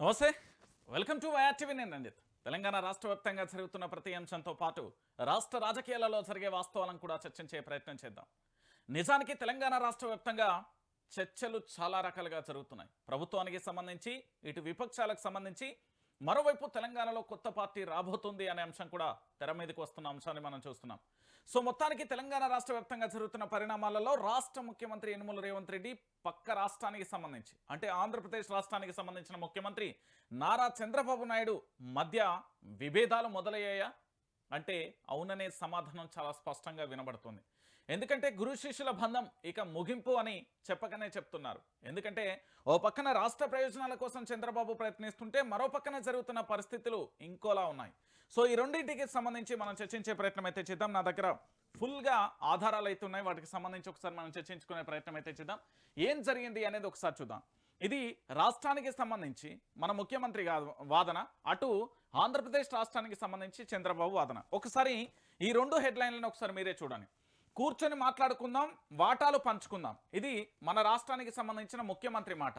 నమస్తే. Welcome to YRTV నేను రంజిత్. తెలంగాణ రాష్ట్ర వ్యాప్తంగా జరుగుతున్న ప్రతి అంశంతో పాటు రాష్ట్ర రాజకీయాలలో జరిగే వాస్తవాలను కూడా చర్చించే ప్రయత్నం చేద్దాం. నిజానికి తెలంగాణ రాష్ట్ర వ్యాప్తంగా చర్చలు చాలా రకాలుగా జరుగుతున్నాయి. ప్రభుత్వానికి సంబంధించి ఇటు విపక్షాలకు సంబంధించి మరోవైపు తెలంగాణలో కొత్త పార్టీ రాబోతుంది అనే అంశం కూడా తెర మీదకి వస్తున్న అంశాన్ని మనం చూస్తున్నాం. సో మొత్తానికి తెలంగాణ రాష్ట్ర వ్యాప్తంగా జరుగుతున్న పరిణామాలలో రాష్ట్ర ముఖ్యమంత్రి యనుమల రేవంత్ రెడ్డి పక్క రాష్ట్రానికి సంబంధించి అంటే ఆంధ్రప్రదేశ్ రాష్ట్రానికి సంబంధించిన ముఖ్యమంత్రి నారా చంద్రబాబు నాయుడు మధ్య విభేదాలు మొదలయ్యాయా? అంటే అవుననే సమాధానం చాలా స్పష్టంగా వినబడుతుంది. ఎందుకంటే గురు శిష్యుల బంధం ఇక ముగింపు అని చెప్పకనే చెప్తున్నారు. ఎందుకంటే ఓ పక్కన రాష్ట్ర ప్రయోజనాల కోసం చంద్రబాబు ప్రయత్నిస్తుంటే మరో పక్కన జరుగుతున్న పరిస్థితులు ఇంకోలా ఉన్నాయి. సో ఈ రెండింటికి సంబంధించి మనం చర్చించే ప్రయత్నం అయితే చేద్దాం. నా దగ్గర ఫుల్గా ఆధారాలు అయితే ఉన్నాయి. వాటికి సంబంధించి ఒకసారి మనం చర్చించుకునే ప్రయత్నం అయితే చేద్దాం. ఏం జరిగింది అనేది ఒకసారి చూద్దాం. ఇది రాష్ట్రానికి సంబంధించి మన ముఖ్యమంత్రి వాదన అటు ఆంధ్రప్రదేశ్ రాష్ట్రానికి సంబంధించి చంద్రబాబు వాదన. ఒకసారి ఈ రెండు హెడ్లైన్లను ఒకసారి మీరే చూడండి. కూర్చొని మాట్లాడుకుందాం వాటాలు పంచుకుందాం. ఇది మన రాష్ట్రానికి సంబంధించిన ముఖ్యమంత్రి మాట.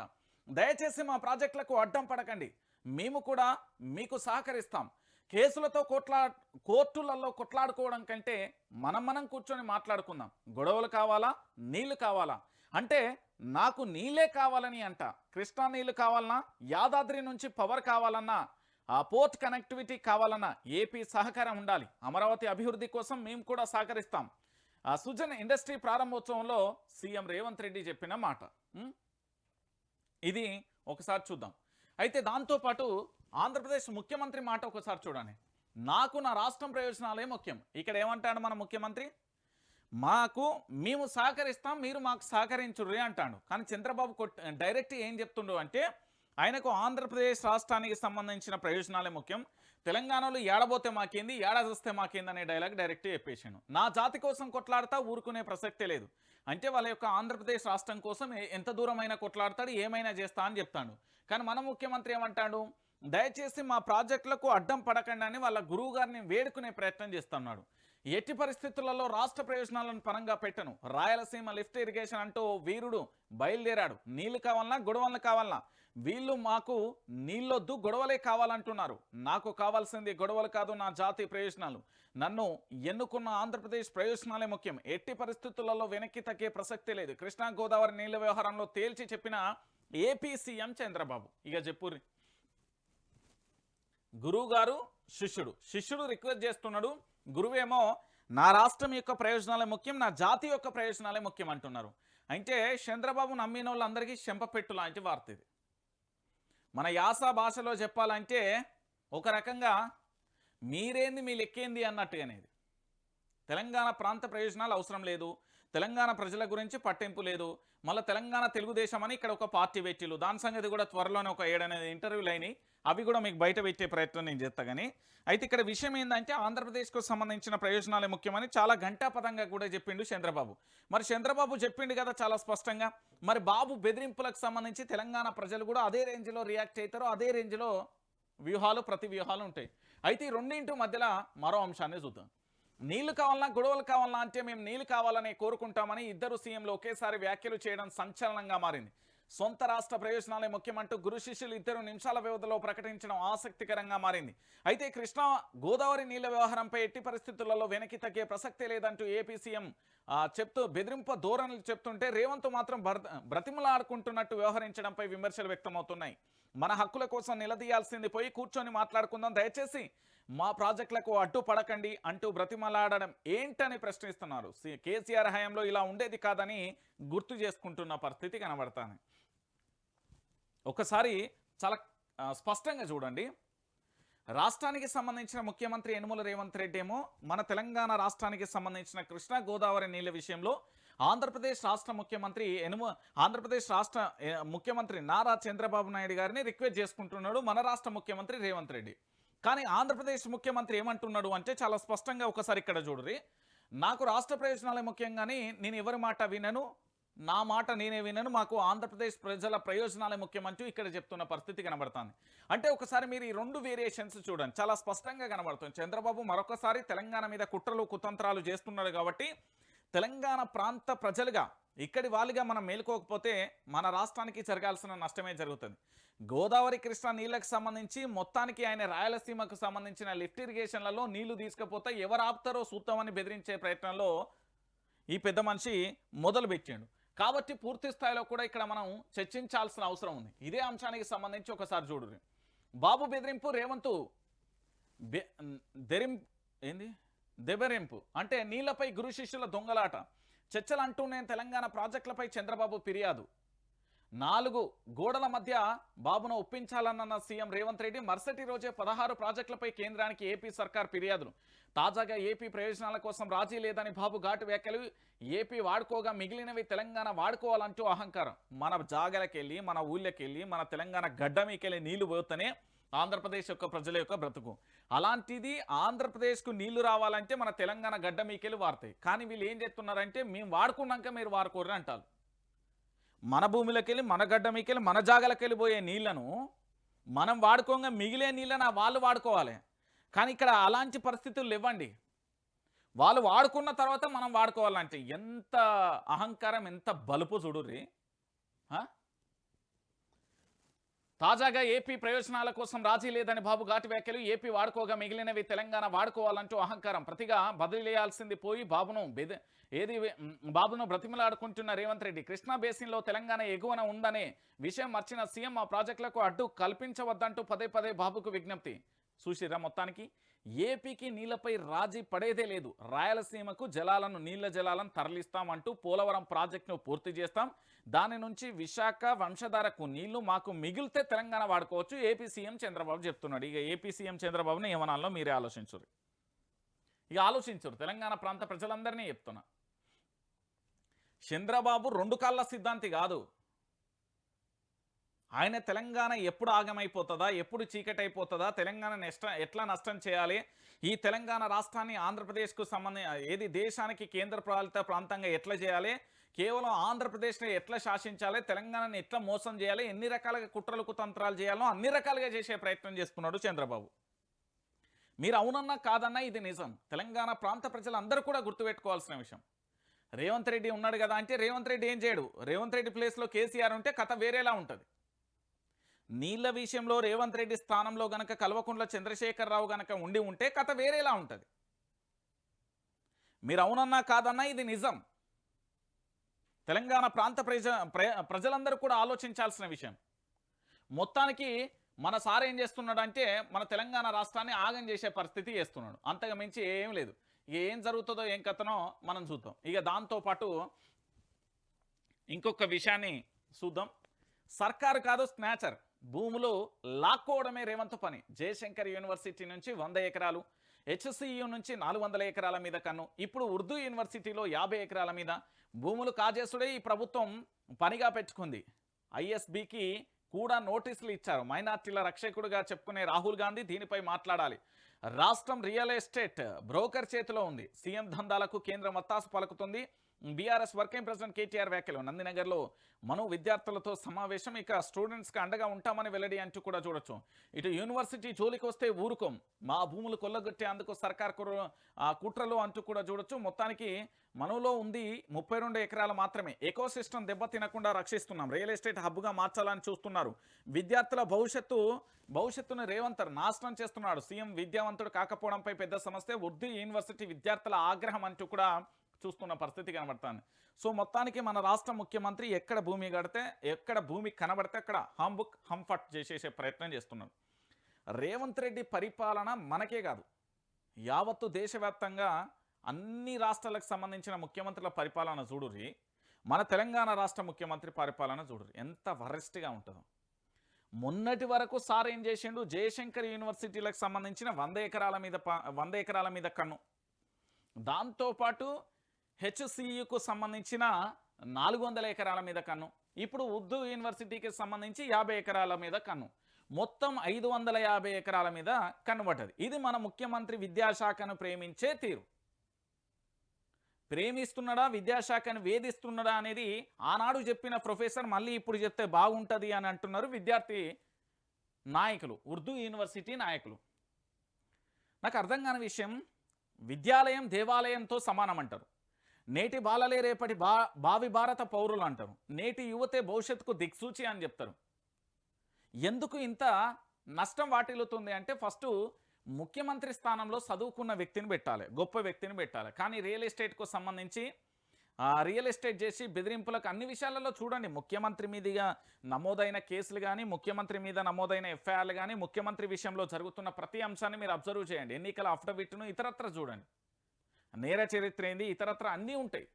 దయచేసి మా ప్రాజెక్టులకు అడ్డం పడకండి. మేము కూడా మీకు సహకరిస్తాం. కేసులతో కొట్లా కోర్టులలో కొట్లాడుకోవడం కంటే మనం మనం కూర్చొని మాట్లాడుకుందాం. గొడవలు కావాలా? నీళ్ళు కావాలా? అంటే నాకు నీళ్ళే కావాలని అంట. కృష్ణా నీళ్ళు కావాలన్నా యాదాద్రి నుంచి పవర్ కావాలన్నా ఆ పోర్ట్ కనెక్టివిటీ కావాలన్నా ఏపీ సహకారం ఉండాలి. అమరావతి అభివృద్ధి కోసం మేము కూడా సహకరిస్తాం. ఆ సుజన్ ఇండస్ట్రీ ప్రారంభోత్సవంలో సీఎం రేవంత్ రెడ్డి చెప్పిన మాట. ఇది ఒకసారి చూద్దాం. అయితే దాంతోపాటు ఆంధ్రప్రదేశ్ ముఖ్యమంత్రి మాట ఒకసారి చూడండి. నాకు నా రాష్ట్రం ప్రయోజనాలే ముఖ్యం. ఇక్కడ ఏమంటాడు మన ముఖ్యమంత్రి? మాకు మేము సహకరిస్తాం మీరు మాకు సహకరించుర్రి అంటాడు. కానీ చంద్రబాబు కొట్ డైరెక్ట్ ఏం చెప్తుండు అంటే ఆయనకు ఆంధ్రప్రదేశ్ రాష్ట్రానికి సంబంధించిన ప్రయోజనాలే ముఖ్యం. తెలంగాణలో ఏడబోతే మాకేంది ఏడాదొస్తే మాకేంది అనే డైలాగ్ డైరెక్ట్ చెప్పేశాను నా జాతి కోసం కొట్లాడతా ఊరుకునే ప్రసక్తే లేదు. అంటే వాళ్ళ యొక్క ఆంధ్రప్రదేశ్ రాష్ట్రం కోసం ఎంత దూరమైనా కొట్లాడతాడు ఏమైనా చేస్తా అని చెప్తాడు. కానీ మన ముఖ్యమంత్రి ఏమంటాడు దయచేసి మా ప్రాజెక్టులకు అడ్డం పడకండి అని వాళ్ళ గురువు గారిని వేడుకునే ప్రయత్నం చేస్తున్నాడు. ఎట్టి పరిస్థితులలో రాష్ట్ర ప్రయోజనాలను పరంగా పెట్టను. రాయలసీమ లిఫ్ట్ ఇరిగేషన్ అంటూ వీరుడు బయలుదేరాడు. నీళ్ళు కావాలన్నా గొడవలు కావాలన్నా. వీళ్ళు మాకు నీళ్ళొద్దు గొడవలే కావాలంటున్నారు. నాకు కావాల్సింది గొడవలు కాదు నా జాతి ప్రయోజనాలు. నన్ను ఎన్నుకున్న ఆంధ్రప్రదేశ్ ప్రయోజనాలే ముఖ్యం. ఎట్టి పరిస్థితులలో వెనక్కి తగ్గే ప్రసక్తి లేదు. కృష్ణా గోదావరి నీళ్ళ వ్యవహారంలో తేల్చి చెప్పిన ఏపీ సీఎం చంద్రబాబు. ఇక చెప్పుర్రి. గురువు గారు శిష్యుడు. శిష్యుడు రిక్వెస్ట్ చేస్తున్నాడు గురువేమో నా రాష్ట్రం యొక్క ప్రయోజనాలే ముఖ్యం నా జాతి యొక్క ప్రయోజనాలే ముఖ్యం అంటున్నారు. అంటే చంద్రబాబు నమ్మిన వాళ్ళందరికీ చెంపపెట్టు లాంటి వార్త ఇది మన యాస భాషలో చెప్పాలంటే ఒక రకంగా మీరేంది మీ లెక్కేంది అన్నట్టుగానేది తెలంగాణ ప్రాంత ప్రయోజనాలు అవసరం లేదు. తెలంగాణ ప్రజల గురించి పట్టింపు లేదు. మళ్ళీ తెలంగాణ తెలుగుదేశం అని ఇక్కడ ఒక పార్టీ పెట్టిలు దాని సంగతి కూడా త్వరలోనే ఒక ఏడనేది ఇంటర్వ్యూలు అయినాయి అవి కూడా మీకు బయట పెట్టే ప్రయత్నం నేను చేస్తా కానీ అయితే ఇక్కడ విషయం ఏంటంటే ఆంధ్రప్రదేశ్కు సంబంధించిన ప్రయోజనాలే ముఖ్యమని చాలా ఘంటాపదంగా కూడా చెప్పిండు చంద్రబాబు. మరి చంద్రబాబు చెప్పిండు కదా చాలా స్పష్టంగా. మరి బాబు బెదిరింపులకు సంబంధించి తెలంగాణ ప్రజలు కూడా అదే రేంజ్లో రియాక్ట్ అవుతారో అదే రేంజ్లో వ్యూహాలు ప్రతి వ్యూహాలు ఉంటాయి. అయితే ఈ రెండింటి మధ్యలో మరో అంశాన్ని చూద్దాం. నీళ్ళు కావాలన్నా గొడవలు కావాలన్నా అంటే మేము నీళ్ళు కావాలని కోరుకుంటామని ఇద్దరు సీఎంలు ఒకేసారి వ్యాఖ్యలు చేయడం సంచలనంగా మారింది. సొంత రాష్ట్ర ప్రయోజనాలే ముఖ్యమంటూ గురు శిష్యులు ఇద్దరు నిమిషాల వ్యవధిలో ప్రకటించడం ఆసక్తికరంగా మారింది. అయితే కృష్ణా గోదావరి నీళ్ళ వ్యవహారంపై ఎట్టి పరిస్థితులలో వెనక్కి తగ్గే ప్రసక్తే లేదంటూ ఏపీ సీఎం చెప్తూ బెదిరింప ధోరణులు చెప్తుంటే రేవంత్ మాత్రం బ్రతిమలాడుకుంటున్నట్టు వ్యవహరించడంపై విమర్శలు వ్యక్తమవుతున్నాయి. మన హక్కుల కోసం నిలదీయాల్సింది పోయి కూర్చొని మాట్లాడుకుందాం. దయచేసి మా ప్రాజెక్టులకు అడ్డు పడకండి అంటూ బ్రతిమలాడడం ఏంటని ప్రశ్నిస్తున్నారు. సి- కేసీఆర్ హయాంలో ఇలా ఉండేది కాదని గుర్తు చేసుకుంటున్న పరిస్థితి కనబడతాను ఒకసారి చాలా స్పష్టంగా చూడండి. రాష్ట్రానికి సంబంధించిన ముఖ్యమంత్రి యనుమల రేవంత్ రెడ్డి ఏమో మన తెలంగాణ రాష్ట్రానికి సంబంధించిన కృష్ణా గోదావరి నీళ్ళ విషయంలో ఆంధ్రప్రదేశ్ రాష్ట్ర ముఖ్యమంత్రి ఎనుమ ఆంధ్రప్రదేశ్ రాష్ట్ర ముఖ్యమంత్రి నారా చంద్రబాబు నాయుడు గారిని రిక్వెస్ట్ చేసుకుంటున్నాడు మన రాష్ట్ర ముఖ్యమంత్రి రేవంత్ రెడ్డి. కానీ ఆంధ్రప్రదేశ్ ముఖ్యమంత్రి ఏమంటున్నాడు అంటే చాలా స్పష్టంగా ఒకసారి ఇక్కడ చూడరి నాకు రాష్ట్ర ప్రయోజనాలే ముఖ్యంగానే నేను ఎవరి మాట వినను నా మాట నేనే వినను మాకు ఆంధ్రప్రదేశ్ ప్రజల ప్రయోజనాలే ముఖ్యమంటూ ఇక్కడ చెప్తున్న పరిస్థితి కనబడుతుంది. అంటే ఒకసారి మీరు ఈ రెండు వేరియేషన్స్ చూడండి. చాలా స్పష్టంగా కనబడుతుంది. చంద్రబాబు మరొకసారి తెలంగాణ మీద కుట్రలు కుతంత్రాలు చేస్తున్నాడు కాబట్టి తెలంగాణ ప్రాంత ప్రజలుగా ఇక్కడి వాళ్ళుగా మనం మేలుకోకపోతే మన రాష్ట్రానికి జరగాల్సిన నష్టమే జరుగుతుంది. గోదావరి కృష్ణా నీళ్ళకు సంబంధించి మొత్తానికి ఆయన రాయలసీమకు సంబంధించిన లిఫ్ట్ ఇరిగేషన్లలో నీళ్ళు తీసుకపోతే ఎవరు ఆపుతారో సూత్తామని బెదిరించే ప్రయత్నంలో ఈ పెద్ద మనిషి మొదలుపెట్టాడు. కాబట్టి పూర్తి స్థాయిలో కూడా ఇక్కడ మనం చర్చించాల్సిన అవసరం ఉంది. ఇదే అంశానికి సంబంధించి ఒకసారి చూడు బాబు బెదిరింపు రేవంతు దెరిం ఏంది? దెబెరింపు అంటే నీళ్ళపై గురు శిష్యుల దొంగలాట. చర్చలు అంటూ తెలంగాణ ప్రాజెక్టులపై చంద్రబాబు ఫిర్యాదు. నాలుగు గోడల మధ్య బాబును ఒప్పించాలన్న సీఎం రేవంత్ రెడ్డి మరుసటి రోజే పదహారు ప్రాజెక్టులపై కేంద్రానికి ఏపీ సర్కార్ ఫిర్యాదులు. తాజాగా ఏపీ ప్రయోజనాల కోసం రాజీ లేదని బాబు ఘాటు వ్యాఖ్యలు. ఏపీ వాడుకోగా మిగిలినవి తెలంగాణ వాడుకోవాలంటూ అహంకారం. మన జాగలకెళ్ళి మన ఊళ్ళకెళ్ళి మన తెలంగాణ గడ్డ మీకెళ్ళి నీళ్ళు పోతేనే ఆంధ్రప్రదేశ్ యొక్క ప్రజల యొక్క బ్రతుకు. అలాంటిది ఆంధ్రప్రదేశ్కు నీళ్ళు రావాలంటే మన తెలంగాణ గడ్డ మీకెళ్ళి వాడతాయి కానీ వీళ్ళు ఏం చేస్తున్నారంటే మేము వాడుకున్నాక మీరు వాడుకోరు అంటారు. మన భూమిలోకి వెళ్ళి మన గడ్డ మీకెళ్ళి మన జాగలకెళ్ళిపోయే నీళ్ళను మనం వాడుకోగా మిగిలే నీళ్ళని వాళ్ళు వాడుకోవాలి? కానీ ఇక్కడ అలాంటి పరిస్థితులు ఇవ్వండి వాళ్ళు వాడుకున్న తర్వాత మనం వాడుకోవాలంటే ఎంత అహంకారం ఎంత బలుపు చూడుర్రి? ఆ? తాజాగా ఏపీ ప్రయోజనాల కోసం రాజీ లేదని బాబు ఘాటు వ్యాఖ్యలు ఏపీ వాడుకోగా మిగిలినవి తెలంగాణ వాడుకోవాలంటూ అహంకారం. ప్రతిగా బదిలేయాల్సింది పోయి బాబును బెద ఏది బాబును బ్రతిమలాడుకుంటున్న రేవంత్ రెడ్డి కృష్ణా బేసిన్లో తెలంగాణ ఎగువన ఉందనే విషయం మర్చిన సీఎం ఆ ప్రాజెక్టులకు అడ్డు కల్పించవద్దంటూ పదే పదే బాబుకు విజ్ఞప్తి. చూసిరా మొత్తానికి? ఏపీకి నీళ్ళపై రాజీ పడేదే లేదు. రాయలసీమకు జలాలను నీళ్ళ జలాలను తరలిస్తామంటూ పోలవరం ప్రాజెక్టును పూర్తి చేస్తాం. దాని నుంచి విశాఖ వంశధారకు నీళ్ళు మాకు మిగిలితే తెలంగాణ వాడుకోవచ్చు. ఏపీ సీఎం చంద్రబాబు చెప్తున్నాడు. ఇక ఏపీ సీఎం చంద్రబాబుని ఏమనాలో మీరే ఆలోచించరు ఇక ఆలోచించరు తెలంగాణ ప్రాంత ప్రజలందరినీ చెప్తున్నా. చంద్రబాబు రెండు కాళ్ళ సిద్ధాంతి కాదు. ఆయన తెలంగాణ ఎప్పుడు ఆగమైపోతుందా? ఎప్పుడు చీకటి అయిపోతుందా తెలంగాణ నష్టం ఎట్లా నష్టం చేయాలి? ఈ తెలంగాణ రాష్ట్రాన్ని ఆంధ్రప్రదేశ్కు సంబంధ ఏది దేశానికి కేంద్ర పాలిత ప్రాంతంగా ఎట్లా చేయాలి? కేవలం ఆంధ్రప్రదేశ్ని ఎట్లా శాసించాలి? తెలంగాణని ఎట్లా మోసం చేయాలి? ఎన్ని రకాలుగా కుట్రలు కుతంత్రాలు చేయాలో అన్ని రకాలుగా చేసే ప్రయత్నం చేస్తున్నాడు చంద్రబాబు. మీరు అవునన్నా కాదన్నా ఇది నిజం. తెలంగాణ ప్రాంత ప్రజలందరూ కూడా గుర్తుపెట్టుకోవాల్సిన విషయం. రేవంత్ రెడ్డి ఉన్నాడు కదా అంటే రేవంత్ రెడ్డి ఏం చేయడు? రేవంత్ రెడ్డి ప్లేస్లో కేసీఆర్ ఉంటే కథ వేరేలా ఉంటుంది. నీళ్ళ విషయంలో రేవంత్ రెడ్డి స్థానంలో గనక కల్వకుంట్ల చంద్రశేఖరరావు గనక ఉండి ఉంటే కథ వేరేలా ఉంటుంది. మీరు అవునన్నా కాదన్నా ఇది నిజం. తెలంగాణ ప్రాంత ప్రజ ప్ర- ప్రజలందరూ కూడా ఆలోచించాల్సిన విషయం. మొత్తానికి మన సార్ ఏం చేస్తున్నాడు అంటే మన తెలంగాణ రాష్ట్రాన్ని ఆగం చేసే పరిస్థితి చేస్తున్నాడు. అంతగా మించి ఏం లేదు. ఇక ఏం జరుగుతుందో ఏం కథనో మనం చూద్దాం. ఇక దాంతోపాటు ఇంకొక విషయాన్ని చూద్దాం. సర్కారు కాదు స్నాచర్. భూములు లాక్కోవడమే రేవంత్ పని. జయశంకర్ యూనివర్సిటీ నుంచి వంద ఎకరాలు హెచ్సియు నుంచి నాలుగు వందల ఎకరాల మీద కన్ను. ఇప్పుడు ఉర్దూ యూనివర్సిటీలో యాభై ఎకరాల మీద భూములు కాజేసుడే ఈ ప్రభుత్వం పనిగా పెట్టుకుంది. ఐఎస్బికి కూడా నోటీసులు ఇచ్చారు. మైనార్టీల రక్షకుడుగా చెప్పుకునే రాహుల్ గాంధీ దీనిపై మాట్లాడాలి. రాష్ట్రం రియల్ ఎస్టేట్ బ్రోకర్ చేతిలో ఉంది. సీఎం దందాలకు కేంద్రం వత్తాసు పలుకుతుంది. బీఆర్ఎస్ వర్కింగ్ ప్రెసిడెంట్ కేటీఆర్ వ్యాఖ్యలు. నందినగర్లో మను విద్యార్థులతో సమావేశం. ఇక స్టూడెంట్స్కి అండగా ఉంటామని వెల్లడి అంటూ కూడా చూడొచ్చు. ఇటు యూనివర్సిటీ జోలికి వస్తే ఊరుకోం. మా భూములు కొల్లగొట్టేందుకు సర్కార్ ఆ కుట్రలు అంటూ కూడా చూడొచ్చు. మొత్తానికి మనలో ఉంది ముప్పై రెండు ఎకరాలు మాత్రమే. ఎకో సిస్టమ్ దెబ్బతినకుండా రక్షిస్తున్నాం. రియల్ ఎస్టేట్ హబ్గా మార్చాలని చూస్తున్నారు. విద్యార్థుల భవిష్యత్తు భవిష్యత్తును రేవంత్ నాశనం చేస్తున్నాడు. సీఎం విద్యావంతుడు కాకపోవడంపై పెద్ద సమస్య. ఉర్దూ యూనివర్సిటీ విద్యార్థుల ఆగ్రహం అంటూ కూడా చూస్తున్న పరిస్థితి కనబడుతుంది. సో మొత్తానికి మన రాష్ట్ర ముఖ్యమంత్రి ఎక్కడ భూమి కడితే ఎక్కడ భూమి కనబడితే అక్కడ హంబుక్ హంఫట్ చేసేసే ప్రయత్నం చేస్తున్నారు రేవంత్ రెడ్డి పరిపాలన మనకే కాదు. యావత్తు దేశవ్యాప్తంగా అన్ని రాష్ట్రాలకు సంబంధించిన ముఖ్యమంత్రుల పరిపాలన చూడుర్రి. మన తెలంగాణ రాష్ట్ర ముఖ్యమంత్రి పరిపాలన చూడుర్రి. ఎంత వరస్ట్గా ఉంటుందో. మొన్నటి వరకు సార్ ఏం చేసిండు? జయశంకర్ యూనివర్సిటీలకు సంబంధించిన వంద ఎకరాల మీద వంద ఎకరాల మీద కన్ను. దాంతోపాటు హెచ్సియుకు సంబంధించిన నాలుగు వందల ఎకరాల మీద కన్ను ఇప్పుడు ఉర్దూ యూనివర్సిటీకి సంబంధించి యాభై ఎకరాల మీద కన్ను మొత్తం ఐదు వందల యాభై ఎకరాల మీద కన్నుబడ్డది ఇది మన ముఖ్యమంత్రి విద్యాశాఖను ప్రేమించే తీరు. ప్రేమిస్తున్నాడా విద్యాశాఖను వేధిస్తున్నాడా అనేది ఆనాడు చెప్పిన ప్రొఫెసర్ మళ్ళీ ఇప్పుడు చెప్తే బాగుంటుంది అని అంటున్నారు విద్యార్థి నాయకులు ఉర్దూ యూనివర్సిటీ నాయకులు. నాకు అర్థం కాని విషయం విద్యాలయం దేవాలయంతో సమానం అంటారు. నేటి బాలలే రేపటి బా భావి భారత పౌరులు అంటారు. నేటి యువతే భవిష్యత్తుకు దిక్సూచి అని చెప్తారు. ఎందుకు ఇంత నష్టం వాటిల్లుతుంది అంటే ఫస్ట్ ముఖ్యమంత్రి స్థానంలో చదువుకున్న వ్యక్తిని పెట్టాలి గొప్ప వ్యక్తిని పెట్టాలి. కానీ రియల్ ఎస్టేట్కు సంబంధించి ఆ, రియల్ ఎస్టేట్ చేసి బెదిరింపులకు అన్ని విషయాలలో చూడండి. ముఖ్యమంత్రి మీదుగా నమోదైన కేసులు కానీ ముఖ్యమంత్రి మీద నమోదైన ఎఫ్ఐఆర్లు కానీ ముఖ్యమంత్రి విషయంలో జరుగుతున్న ప్రతి అంశాన్ని మీరు అబ్జర్వ్ చేయండి. ఎన్నికల అఫిడవిట్ను ఇతరత్ర చూడండి. నేర చరిత్ర ఏంది? ఇతరత్ర అన్నీ ఉంటాయి.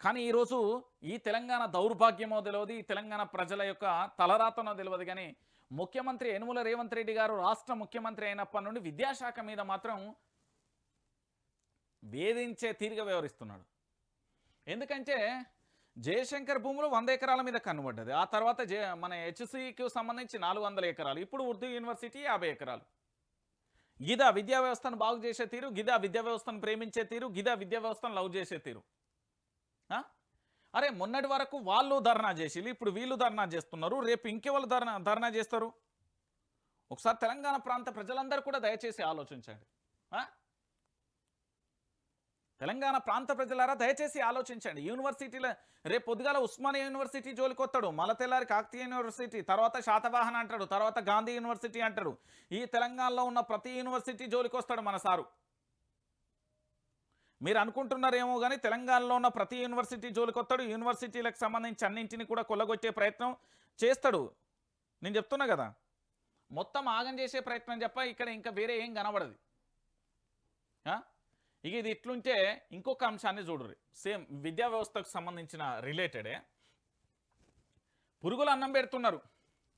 కానీ ఈరోజు ఈ తెలంగాణ దౌర్భాగ్యమో తెలియదు ఈ తెలంగాణ ప్రజల యొక్క తలరాతనో తెలియదు కానీ ముఖ్యమంత్రి యనుమల రేవంత్ రెడ్డి గారు రాష్ట్ర ముఖ్యమంత్రి అయినప్పటి నుండి విద్యాశాఖ మీద మాత్రం వేధించే తీరుగా వ్యవహరిస్తున్నాడు. ఎందుకంటే జయశంకర్ భూములు వంద ఎకరాల మీద కనబడ్డది. ఆ తర్వాత మన హెచ్సికి సంబంధించి నాలుగు వందల ఎకరాలు. ఇప్పుడు ఉర్దూ యూనివర్సిటీ యాభై ఎకరాలు. గిదా విద్యా వ్యవస్థను బాగు చేసే తీరు గిదా విద్యా వ్యవస్థను ప్రేమించే తీరు గిదా విద్యా వ్యవస్థను లవ్ చేసే తీరు. అరే మొన్నటి వరకు వాళ్ళు ధర్నా చేసి ఇప్పుడు వీళ్ళు ధర్నా చేస్తున్నారు రేపు ఇంకెవరు ధర్నా ధర్నా చేస్తారు? ఒకసారి తెలంగాణ ప్రాంత ప్రజలందరూ కూడా దయచేసి ఆలోచించండి. ఆ? తెలంగాణ ప్రాంత ప్రజలారా దయచేసి ఆలోచించండి. యూనివర్సిటీల రేపు పొద్దుగాల ఉస్మానియా యూనివర్సిటీ జోలికొస్తాడు మలతెల్లారి కాకతీయ యూనివర్సిటీ తర్వాత శాతవాహన అంటాడు తర్వాత గాంధీ యూనివర్సిటీ అంటాడు. ఈ తెలంగాణలో ఉన్న ప్రతి యూనివర్సిటీ జోలికి వస్తాడు మన సారు. మీరు అనుకుంటున్నారేమో కానీ తెలంగాణలో ఉన్న ప్రతి యూనివర్సిటీ జోలికొత్తాడు యూనివర్సిటీలకు సంబంధించి అన్నింటిని కూడా కొల్లగొట్టే ప్రయత్నం చేస్తాడు. నేను చెప్తున్నా కదా మొత్తం ఆగం చేసే ప్రయత్నం చెప్ప ఇక్కడ ఇంకా వేరే ఏం కనబడదు. ఇక ఇది ఇట్లుంటే ఇంకొక అంశాన్ని చూడరు సేమ్ విద్యా వ్యవస్థకు సంబంధించిన రిలేటెడే. పురుగులు అన్నం పెడుతున్నారు.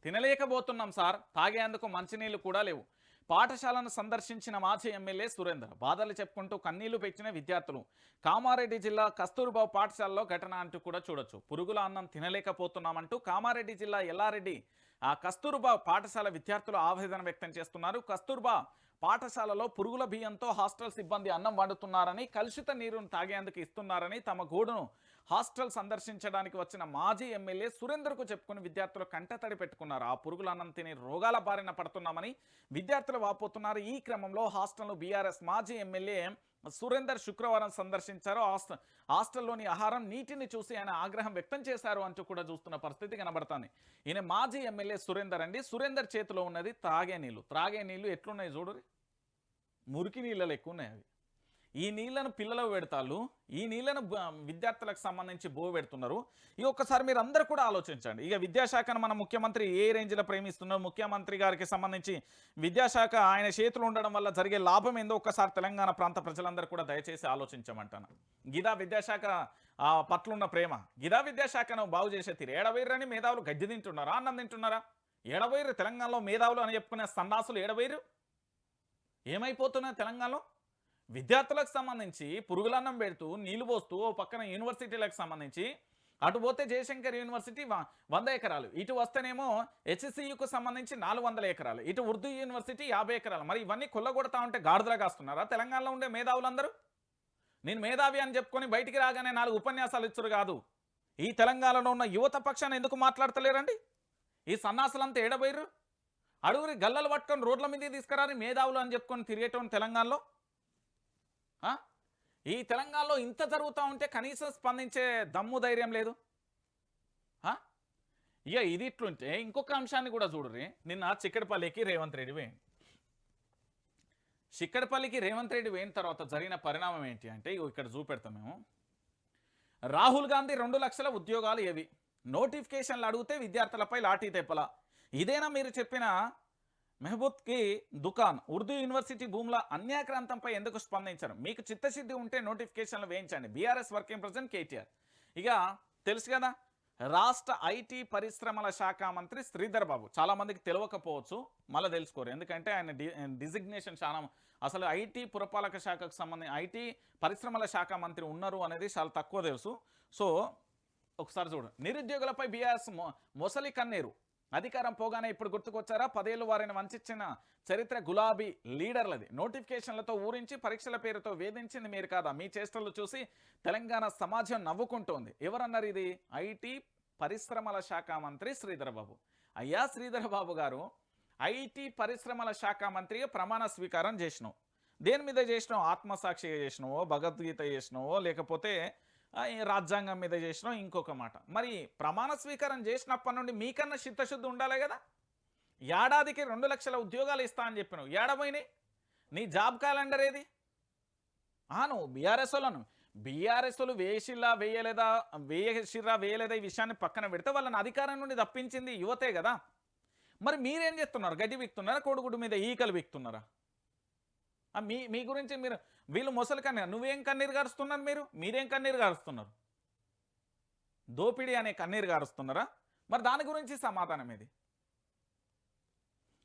తినలేకపోతున్నాం సార్. తాగేందుకు మంచినీళ్ళు కూడా లేవు. పాఠశాలను సందర్శించిన మాజీ ఎమ్మెల్యే సురేందర్ బాధలు చెప్పుకుంటూ కన్నీళ్ళు పెట్టిన విద్యార్థులు కామారెడ్డి జిల్లా కస్తూర్బా పాఠశాలలో ఘటన అంటూ కూడా చూడొచ్చు. పురుగుల అన్నం తినలేకపోతున్నామంటూ కామారెడ్డి జిల్లా ఎల్లారెడ్డి ఆ కస్తూర్బా పాఠశాల విద్యార్థులు ఆవేదన వ్యక్తం చేస్తున్నారు. కస్తూర్బా పాఠశాలలో పురుగుల బియ్యంతో హాస్టల్ సిబ్బంది అన్నం వండుతున్నారని కలుషిత నీరును తాగేందుకు ఇస్తున్నారని తమ గూడును హాస్టల్ సందర్శించడానికి వచ్చిన మాజీ ఎమ్మెల్యే సురేందర్కు చెప్పుకుని విద్యార్థులు కంటతడి పెట్టుకున్నారు. ఆ పురుగుల అన్నం తిని రోగాల బారిన పడుతున్నామని విద్యార్థులు వాపోతున్నారు. ఈ క్రమంలో హాస్టల్ను బీఆర్ఎస్ మాజీ ఎమ్మెల్యే సురేందర్ శుక్రవారం సందర్శించారు. హాస్టల్ హాస్టల్లోని ఆహారం నీటిని చూసి ఆయన ఆగ్రహం వ్యక్తం చేశారు అంటూ కూడా చూస్తున్న పరిస్థితి కనబడుతుంది. ఈయన మాజీ ఎమ్మెల్యే సురేందర్ అండి. సురేందర్ చేతిలో ఉన్నది త్రాగే నీళ్ళు త్రాగే నీళ్ళు ఎట్లున్నాయి చూడరు మురికి నీళ్ళలు ఎక్కువ ఉన్నాయి అవి. ఈ నీళ్ళను పిల్లలకు పెడతాళ్ళు ఈ నీళ్ళను విద్యార్థులకు సంబంధించి బో పెడుతున్నారు. ఇక ఒక్కసారి మీరు అందరూ కూడా ఆలోచించండి. ఇక విద్యాశాఖను మన ముఖ్యమంత్రి ఏ రేంజ్లో ప్రేమిస్తున్నారు ముఖ్యమంత్రి గారికి సంబంధించి విద్యాశాఖ ఆయన చేతులు ఉండడం వల్ల జరిగే లాభం ఏందో ఒక్కసారి తెలంగాణ ప్రాంత ప్రజలందరూ కూడా దయచేసి ఆలోచించమంటాను. గిదా విద్యాశాఖ ఆ, పట్లున్న ప్రేమ. గిదా విద్యాశాఖను బాగు చేసే తీరు. ఏడవైరని మేధావులు గడ్డి తింటున్నారా? అన్నం తింటున్నారా? ఏడవైరు తెలంగాణలో మేధావులు అని చెప్పుకునే సన్నాసులు ఏడవైరు ఏమైపోతున్నాయి తెలంగాణలో? విద్యార్థులకు సంబంధించి పురుగులన్నం పెడుతూ నీళ్ళు పోస్తూ ఓ పక్కన యూనివర్సిటీలకు సంబంధించి అటు పోతే జయశంకర్ యూనివర్సిటీ వంద ఎకరాలు. ఇటు వస్తేనేమో హెచ్సియుకు సంబంధించి నాలుగు వందల ఎకరాలు. ఇటు ఉర్దూ యూనివర్సిటీ యాభై ఎకరాలు. మరి ఇవన్నీ కొల్లగొడతా ఉంటే గాడిదలా కాస్తున్నారా? తెలంగాణలో ఉండే మేధావులందరూ? నేను మేధావి అని చెప్పుకొని బయటికి రాగానే నాలుగు ఉపన్యాసాలు ఇచ్చురు కాదు. ఈ తెలంగాణలో ఉన్న యువత పక్షాన్ని ఎందుకు మాట్లాడతలేరండి? ఈ సన్నాసులంతా ఏడబోయిర్రు? అడుగురి గల్లలు పట్టుకొని రోడ్ల మీద తీసుకురాని మేధావులు అని చెప్పుకొని తిరిగేటోని తెలంగాణలో? ఈ తెలంగాణలో ఇంత జరుగుతూ ఉంటే కనీసం స్పందించే దమ్ము ధైర్యం లేదు. ఆ? ఇక ఇది ఇట్లుంటే ఇంకొక అంశాన్ని కూడా చూడరి నిన్న చిక్కడపల్లికి రేవంత్ రెడ్డి వేయండి చిక్కడపల్లికి రేవంత్ రెడ్డి వేయిన తర్వాత జరిగిన పరిణామం ఏంటి అంటే ఇగో ఇక్కడ చూపెడతాం మేము. రాహుల్ గాంధీ రెండు లక్షల ఉద్యోగాలు ఏవి? నోటిఫికేషన్లు అడిగితే విద్యార్థులపై లాఠీ తెప్పల. ఇదేనా మీరు చెప్పిన మెహబూబ్కి దుకాన్. ఉర్దూ యూనివర్సిటీ భూముల అన్యాక్రాంతంపై ఎందుకు స్పందించరు? మీకు చిత్తశుద్ధి ఉంటే నోటిఫికేషన్లు వేయించండి. BRS working president KTR. ఇక తెలుసు కదా రాష్ట్ర ఐటీ పరిశ్రమల శాఖ మంత్రి శ్రీధర్ బాబు. చాలామందికి తెలియకపోవచ్చు మళ్ళీ తెలుసుకోరు. ఎందుకంటే ఆయన డిజిగ్నేషన్ చాలా అసలు ఐటీ పురపాలక శాఖకు సంబంధించి ఐటీ పరిశ్రమల శాఖ మంత్రి ఉన్నారు అనేది చాలా తక్కువ తెలుసు. సో ఒకసారి చూడండి నిరుద్యోగులపై బీఆర్ఎస్ మొ మొసలి కన్నీరు. అధికారం పోగానే ఇప్పుడు గుర్తుకొచ్చారా? పదేళ్ళు వారిని వంచిన చరిత్ర గులాబీ లీడర్లది. నోటిఫికేషన్లతో ఊరించి పరీక్షల పేరుతో వేధించింది మీరు కాదా? మీ చేష్టలు చూసి తెలంగాణ సమాజం నవ్వుకుంటోంది. ఎవరన్నారు ఇది? ఐటీ పరిశ్రమల శాఖ మంత్రి శ్రీధర్ బాబు అయ్యా శ్రీధర్ బాబు గారు ఐటీ పరిశ్రమల శాఖ మంత్రిగా ప్రమాణ స్వీకారం చేసినావు. దేని మీద చేసినావు? ఆత్మసాక్షిగా చేసినావో? భగవద్గీత చేసినావో? లేకపోతే రాజ్యాంగం మీద చేసినావు ఇంకొక మాట. మరి ప్రమాణ స్వీకారం చేసినప్పటి నుండి మీకన్నా చిత్తశుద్ధి ఉండాలి కదా? ఏడాదికి రెండు లక్షల ఉద్యోగాలు ఇస్తా అని చెప్పినావు. ఏడపోయినాయి నీ జాబ్ క్యాలెండర్ ఏది? ఆ, నువ్వు బీఆర్ఎస్లను బీఆర్ఎస్లు వేసిల్లా వేయలేదా వేయసిర్రా వేయలేదా ఈ విషయాన్ని పక్కన పెడితే వాళ్ళని అధికారం నుండి తప్పించింది యువతే కదా? మరి మీరేం చేస్తున్నారు? గడ్డి విక్తున్నారా? కోడిగుడ్డు మీద ఈకలు విక్తున్నారా? మీ మీ గురించి మీరు వీళ్ళు మొసలి కన్నీరు. నువ్వేం కన్నీరు గారుస్తున్నారు మీరు? మీరేం కన్నీరు గారుస్తున్నారు? దోపిడీ అనే కన్నీరు గారుస్తున్నారా? మరి దాని గురించి సమాధానం ఇది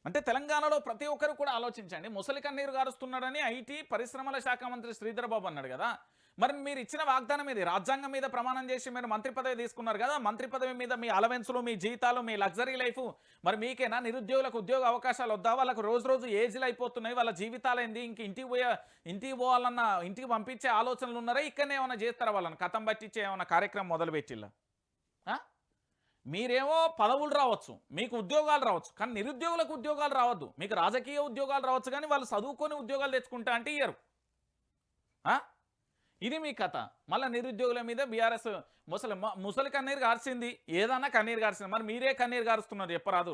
అంటే తెలంగాణలో ప్రతి ఒక్కరు కూడా ఆలోచించండి. ముసలి కన్నీరు గారుస్తున్నాడని ఐటీ పరిశ్రమల శాఖ మంత్రి శ్రీధర్ బాబు అన్నాడు కదా. మరి మీరు ఇచ్చిన వాగ్దానం ఇది. రాజ్యాంగం మీద ప్రమాణం చేసి మీరు మంత్రి పదవి తీసుకున్నారు కదా మంత్రి పదవి మీద మీ అలవెన్సులు మీ జీతాలు మీ లగ్జరీ లైఫ్ మరి మీకేనా? నిరుద్యోగులకు ఉద్యోగ అవకాశాలు వద్దా? వాళ్ళకు రోజు రోజు ఏజ్లు అయిపోతున్నాయి. వాళ్ళ జీవితాలు ఏంది? ఇంక ఇంటికి పోయే ఇంటికి పోవాలన్న ఇంటికి పంపించే ఆలోచనలు ఉన్నారా? ఇక్కడనే ఏమైనా చేస్తారా వాళ్ళని? కథం పట్టించే ఏమైనా కార్యక్రమం మొదలుపెట్టిల్లా? మీరేమో పదవులు రావచ్చు మీకు ఉద్యోగాలు రావచ్చు కానీ నిరుద్యోగులకు ఉద్యోగాలు రావద్దు. మీకు రాజకీయ ఉద్యోగాలు రావచ్చు కానీ వాళ్ళు చదువుకొని ఉద్యోగాలు తెచ్చుకుంటా అంటే ఇయ్యరు. ఆ? ఇది మీ కథ. మళ్ళీ నిరుద్యోగుల మీద బీఆర్ఎస్ ముసలి ముసలి కన్నీరు గార్చింది. ఏదన్నా కన్నీరు గార్చింది. మరి మీరే కన్నీరు గారుస్తున్నారు చెప్పరాదు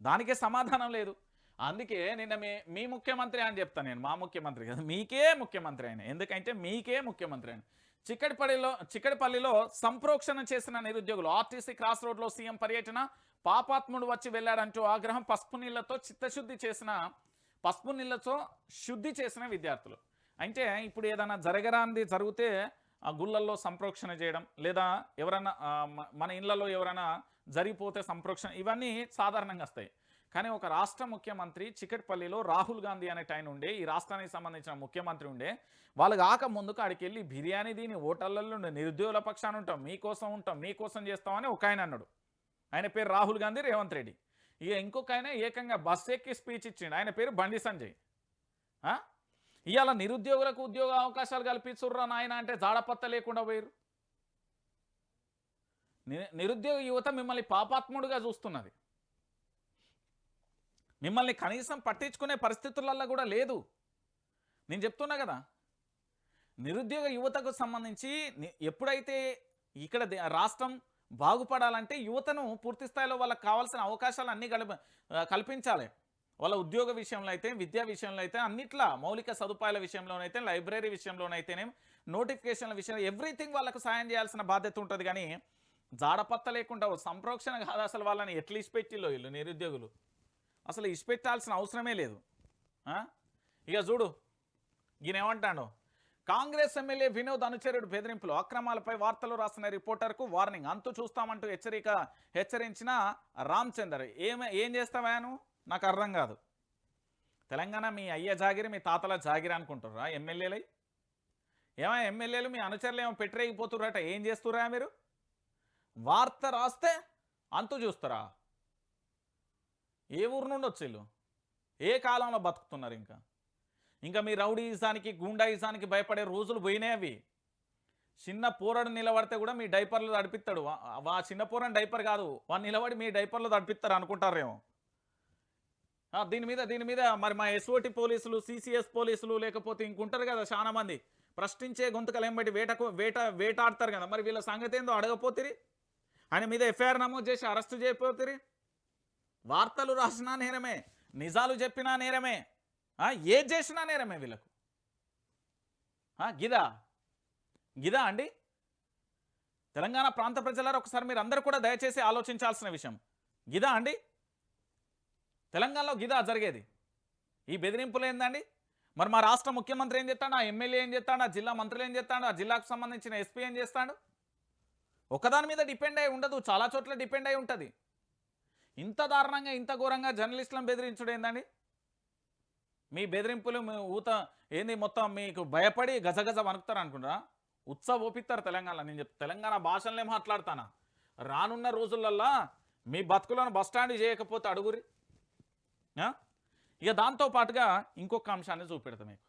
దానికే సమాధానం లేదు. అందుకే నిన్న మీ మీ ముఖ్యమంత్రి అని చెప్తాను నేను. మా ముఖ్యమంత్రి కదా. మీకే ముఖ్యమంత్రి ఆయన. ఎందుకంటే మీకే ముఖ్యమంత్రి ఆయన. చిక్కడిపల్లిలో చిక్కడిపల్లిలో సంప్రోక్షణ చేసిన నిరుద్యోగులు ఆర్టీసీ క్రాస్ రోడ్లో సీఎం పర్యటన పాపాత్ముడు వచ్చి వెళ్ళాడంటూ ఆగ్రహం పసుపు నీళ్ళతో చిత్తశుద్ధి చేసిన పసుపు నీళ్ళతో శుద్ధి చేసిన విద్యార్థులు. అంటే ఇప్పుడు ఏదైనా జరగరాంది జరిగితే ఆ గుళ్ళల్లో సంప్రోక్షణ చేయడం లేదా ఎవరైనా మన ఇళ్ళలో ఎవరైనా జరిగిపోతే సంప్రోక్షణ ఇవన్నీ సాధారణంగా వస్తాయి. కానీ ఒక రాష్ట్ర ముఖ్యమంత్రి చికట్పల్లిలో రాహుల్ గాంధీ అనే టైం ఉండే ఈ రాష్ట్రానికి సంబంధించిన ముఖ్యమంత్రి ఉండే వాళ్ళు కాక ముందుకు ఆడికి వెళ్ళి బిర్యానీ దీని హోటళ్ళల్లో ఉండే నిరుద్యోగుల పక్షాన ఉంటాం మీకోసం ఉంటాం మీకోసం చేస్తామని ఒక ఆయన అన్నాడు. ఆయన పేరు రాహుల్ గాంధీ రేవంత్ రెడ్డి. ఇక ఇంకొక ఆయన ఏకంగా బస్ ఎక్కి స్పీచ్ ఇచ్చిండు. ఆయన పేరు బండి సంజయ్. ఇవాళ నిరుద్యోగులకు ఉద్యోగ అవకాశాలు కల్పించుర్రా నాయన అంటే జాడపత్త లేకుండా పోయారు ని- నిరుద్యోగ యువత మిమ్మల్ని పాపాత్ముడుగా చూస్తున్నది. మిమ్మల్ని కనీసం పట్టించుకునే పరిస్థితులలో కూడా లేదు. నేను చెప్తున్నా కదా నిరుద్యోగ యువతకు సంబంధించి ఎప్పుడైతే ఇక్కడ దే- రాష్ట్రం బాగుపడాలంటే యువతను పూర్తి స్థాయిలో వాళ్ళకి కావాల్సిన అవకాశాలు అన్నీ కల్ప కల్పించాలి. వాళ్ళ ఉద్యోగ విషయంలో అయితే విద్యా విషయంలో అయితే అన్నిట్లా మౌలిక సదుపాయాల విషయంలోనైతే లైబ్రరీ విషయంలోనైతేనే నోటిఫికేషన్ల విషయంలో ఎవ్రీథింగ్ వాళ్ళకు సాయం చేయాల్సిన బాధ్యత ఉంటుంది. కానీ జాడపత్త లేకుండా సంప్రోక్షణ కాదు అసలు వాళ్ళని. ఎట్లా ఇచ్చిపెట్టిలో వీళ్ళు నిరుద్యోగులు? అసలు ఇష్పెట్టాల్సిన అవసరమే లేదు. ఇక చూడు ఈయన ఏమంటాడు కాంగ్రెస్ ఎమ్మెల్యే వినోద్ అనుచరుడు బెదిరింపులు అక్రమాలపై వార్తలు రాసిన రిపోర్టర్కు వార్నింగ్. అంతు చూస్తామంటూ హెచ్చరిక హెచ్చరించిన రామచందర్. ఏం ఏం చేస్తావా నువ్వు? నాకు అర్థం కాదు. తెలంగాణ మీ అయ్య జాగిరి మీ తాతల జాగిరి అనుకుంటుర్రా ఎమ్మెల్యేలై? ఏమో ఎమ్మెల్యేలు మీ అనుచరులు ఏమో పెట్టరేగిపోతుర్రట ఏం చేస్తుర్రా మీరు? వార్త రాస్తే అంతు చూస్తారా? ఏ ఊరు నుండి వచ్చి ఏ కాలంలో బతుకుతున్నారు ఇంకా? ఇంకా మీ రౌడీయిజానికి గూండాయిజానికి భయపడే రోజులు పోయినాయి అవి. చిన్న పోరడు నిలబడితే కూడా మీ డైపర్లు తడిపిస్తాడు. ఆ చిన్న పోరని డైపర్ కాదు వాడు నిలబడి మీ డైపర్లు తడిపిస్తారు అనుకుంటారేమో. దీని మీద దీని మీద మరి మా ఎస్ఓటి పోలీసులు సిసిఎస్ పోలీసులు లేకపోతే ఇంకుంటారు కదా చాలా మంది. ప్రశ్నించే గొంతుకలు ఏం బట్టి వేటకు వేట వేటాడతారు కదా. మరి వీళ్ళ సంగతి ఏందో అడగపోతిరి. ఆయన మీద ఎఫ్ఐఆర్ నమోదు చేసి అరెస్టు చేయకపోతిరి వార్తలు రాసినా నేరమే. నిజాలు చెప్పినా నేరమే. ఏది చేసినా నేరమే వీళ్ళకు. గిదా? గిదా అండి? తెలంగాణ ప్రాంత ప్రజలారు ఒకసారి మీరు అందరూ కూడా దయచేసి ఆలోచించాల్సిన విషయం. గిదా అండి? తెలంగాణలో గిదా జరిగేది. ఈ బెదిరింపులు ఏందండి? మరి మా రాష్ట్ర ముఖ్యమంత్రి ఏం చేస్తాడు? ఆ ఎమ్మెల్యే ఏం చేస్తాడు? ఆ జిల్లా మంత్రులు ఏం చేస్తాడు? ఆ జిల్లాకు సంబంధించిన ఎస్పీ ఏం చేస్తాడు? ఒకదాని మీద డిపెండ్ అయి ఉండదు. చాలా చోట్ల డిపెండ్ అయి ఉంటుంది. ఇంత దారుణంగా ఇంత ఘోరంగా జర్నలిస్టులను బెదిరించుడు ఏందండి? మీ బెదిరింపులు మీ ఊత ఏంది మొత్తం మీకు భయపడి గజగజ వణుకుతారు అనుకుంటారా? ఉత్సవ ఓపిస్తారు తెలంగాణ నేను చెప్తా తెలంగాణ భాషలనే మాట్లాడతానా? రానున్న రోజులల్లా మీ బతుకులను బస్టాండ్ చేయకపోతే అడుగురి. ఇక దాంతో పాటుగా ఇంకొక అంశాన్ని చూపెడతాం మీకు.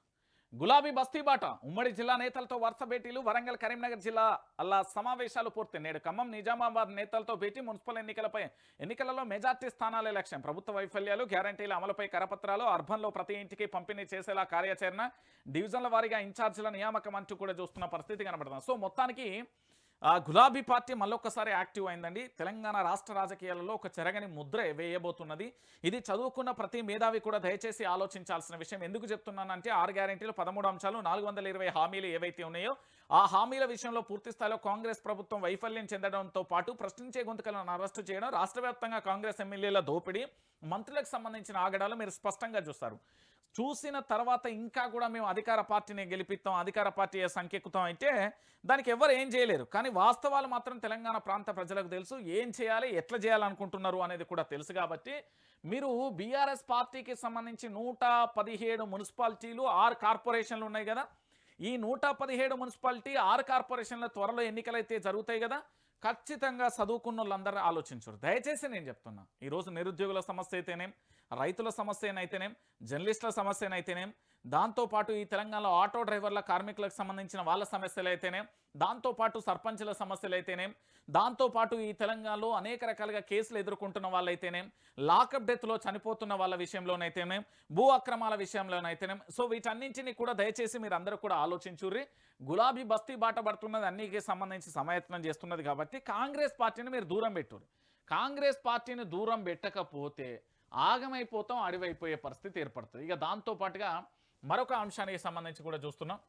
గులాబీ బస్తీబాట ఉమ్మడి జిల్లా నేతలతో వరుస భేటీలు వరంగల్ కరీంనగర్ జిల్లా అలా సమావేశాలు పూర్తి నేడు ఖమ్మం నిజామాబాద్ నేతలతో భేటీ మున్సిపల్ ఎన్నికలపై ఎన్నికలలో మెజార్టీ స్థానాలే లక్ష్యం. ప్రభుత్వ వైఫల్యాలు గ్యారంటీల అమలుపై కరపత్రాలు అర్బన్లో ప్రతి ఇంటికి పంపిణీ చేసేలా కార్యాచరణ డివిజన్ల వారీగా ఇన్ఛార్జీల నియామకం అంటూ కూడా చూస్తున్న పరిస్థితి కనబడుతుంది. సో మొత్తానికి గులాబీ పార్టీ మళ్ళొక్కసారి యాక్టివ్ అయిందండి. తెలంగాణ రాష్ట్ర రాజకీయాలలో ఒక చెరగని ముద్ర వేయబోతున్నది. ఇది చదువుకున్న ప్రతి మేధావి కూడా దయచేసి ఆలోచించాల్సిన విషయం. ఎందుకు చెప్తున్నానంటే ఆరు గ్యారెంటీలు పదమూడు అంశాలు నాలుగు వందల ఇరవై హామీలు ఏవైతే ఉన్నాయో ఆ హామీల విషయంలో పూర్తి స్థాయిలో కాంగ్రెస్ ప్రభుత్వం వైఫల్యం చెందడంతో పాటు ప్రశ్నించే గొంతుకలను అరెస్టు చేయడం రాష్ట్ర వ్యాప్తంగా కాంగ్రెస్ ఎమ్మెల్యేల దోపిడీ మంత్రులకు సంబంధించిన ఆగడాలు మీరు స్పష్టంగా చూస్తారు. చూసిన తర్వాత ఇంకా కూడా మేము అధికార పార్టీని గెలిపిస్తాం అధికార పార్టీ సంకెక్కుతాం అయితే దానికి ఎవరు ఏం చేయలేరు. కానీ వాస్తవాలు మాత్రం తెలంగాణ ప్రాంత ప్రజలకు తెలుసు. ఏం చేయాలి ఎట్లా చేయాలనుకుంటున్నారు అనేది కూడా తెలుసు కాబట్టి మీరు బీఆర్ఎస్ పార్టీకి సంబంధించి నూట పదిహేడు మున్సిపాలిటీలు ఆరు కార్పొరేషన్లు ఉన్నాయి కదా. ఈ నూట పదిహేడు మున్సిపాలిటీ ఆరు కార్పొరేషన్ల త్వరలో ఎన్నికలైతే జరుగుతాయి కదా ఖచ్చితంగా చదువుకున్న వాళ్ళందరూ ఆలోచించరు. దయచేసి నేను చెప్తున్నా ఈరోజు నిరుద్యోగుల సమస్య అయితేనేం రైతుల సమస్యనైతేనేం జర్నలిస్టుల సమస్యనైతేనేం దాంతోపాటు ఈ తెలంగాణలో ఆటో డ్రైవర్ల కార్మికులకు సంబంధించిన వాళ్ళ సమస్యలు అయితేనేం దాంతోపాటు సర్పంచుల సమస్యలు అయితేనేం దాంతోపాటు ఈ తెలంగాణలో అనేక రకాలుగా కేసులు ఎదుర్కొంటున్న వాళ్ళైతేనేం లాకప్ డెత్లో చనిపోతున్న వాళ్ళ విషయంలోనైతేనేం భూ అక్రమాల విషయంలోనైతేనేం. సో వీటన్నింటినీ కూడా దయచేసి మీరు అందరూ కూడా ఆలోచించుర్రి. గులాబీ బస్తీ బాట పడుతున్నది అన్నికి సంబంధించి సమయత్నం చేస్తున్నది కాబట్టి కాంగ్రెస్ పార్టీని మీరు దూరం పెట్టుర్రి. కాంగ్రెస్ పార్టీని దూరం పెట్టకపోతే ఆగమైపోతాం అడివైపోయే పరిస్థితి ఏర్పడుతుంది. ఇక దాంతో పాటుగా మరొక అంశానికి సంబంధించి కూడా చూస్తున్నాం.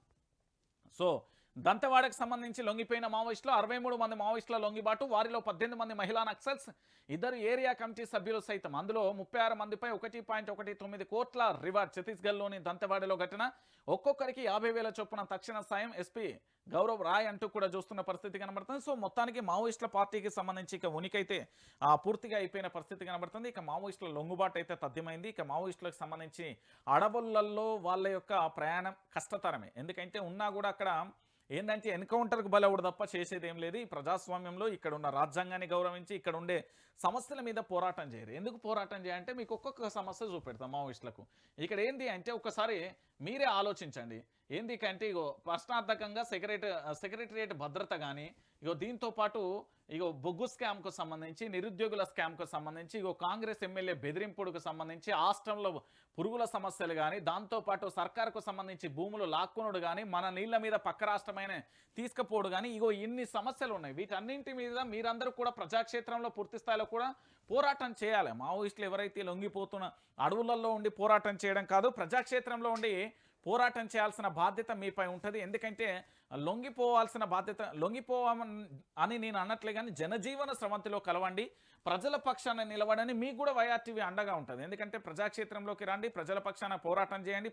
సో దంతవాడకు సంబంధించి లొంగిపోయిన మావోయిస్టులు అరవై మూడు మంది మావోయిస్టుల లొంగిబాటు వారిలో పద్దెనిమిది మంది మహిళా నక్సల్స్ ఇద్దరు ఏరియా కమిటీ సభ్యులు సైతం. అందులో ముప్పై ఆరు మందిపై ఒకటి పాయింట్ ఒకటి తొమ్మిది కోట్ల రివార్డ్ ఛత్తీస్గఢ్లోని దంతవాడలో ఘటన. ఒక్కొక్కరికి యాభై వేల చొప్పున తక్షణ సాయం. ఎస్పీ గౌరవ్ రాయ్ అంటూ కూడా చూస్తున్న పరిస్థితి కనబడుతుంది. సో మొత్తానికి మావోయిస్టుల పార్టీకి సంబంధించి ఇక ఉనికైతే ఆ, పూర్తిగా అయిపోయిన పరిస్థితి కనబడుతుంది. ఇక మావోయిస్టుల లొంగుబాటు అయితే తథ్యమైంది. ఇక మావోయిస్టులకు సంబంధించి అడవులలో వాళ్ళ యొక్క ప్రయాణం కష్టతరమే. ఎందుకంటే ఉన్నా కూడా అక్కడ ఏంటంటే ఎన్కౌంటర్కు బలవుడు తప్ప చేసేది ఏం లేదు. ఈ ప్రజాస్వామ్యంలో ఇక్కడ ఉన్న రాజ్యాంగాన్ని గౌరవించి ఇక్కడ ఉండే సమస్యల మీద పోరాటం చేయరు. ఎందుకు పోరాటం చేయాలంటే మీకు ఒక్కొక్క సమస్య చూపెడతాం మావోయిస్టులకు. ఇక్కడ ఏంటి అంటే ఒకసారి మీరే ఆలోచించండి. ఏంది ఇగో ప్రశ్నార్థకంగా సెక్రటరీ సెక్రటరియట్ భద్రత కానీ ఇగో దీంతో పాటు ఇగో బొగ్గు స్కామ్కు సంబంధించి నిరుద్యోగుల స్కామ్కు సంబంధించి ఇగో కాంగ్రెస్ ఎమ్మెల్యే బెదిరింపుడుకు సంబంధించి రాష్ట్రంలో పురుగుల సమస్యలు కానీ దాంతోపాటు సర్కారుకు సంబంధించి భూములు లాక్కునుడు కానీ మన నీళ్ళ మీద పక్క రాష్ట్రమైన తీసుకుపోడు కానీ ఇగో ఇన్ని సమస్యలు ఉన్నాయి. వీటన్నింటి మీద మీరందరూ కూడా ప్రజాక్షేత్రంలో పూర్తి స్థాయిలో కూడా పోరాటం చేయాలి. మావోయిస్టులు ఎవరైతే లొంగిపోతున్న అడవులలో ఉండి పోరాటం చేయడం కాదు ప్రజాక్షేత్రంలో ఉండి పోరాటం చేయాల్సిన బాధ్యత మీపై ఉంటుంది. ఎందుకంటే లొంగిపోవాల్సిన బాధ్యత లొంగిపోవామని అని నేను అన్నట్లే కానీ జనజీవన స్రవంతిలో కలవండి ప్రజల పక్షాన నిలవడని మీకు కూడా వైఆర్టీవీ అండగా ఉంటుంది. ఎందుకంటే ప్రజాక్షేత్రంలోకి రండి ప్రజల పక్షాన పోరాటం చేయండి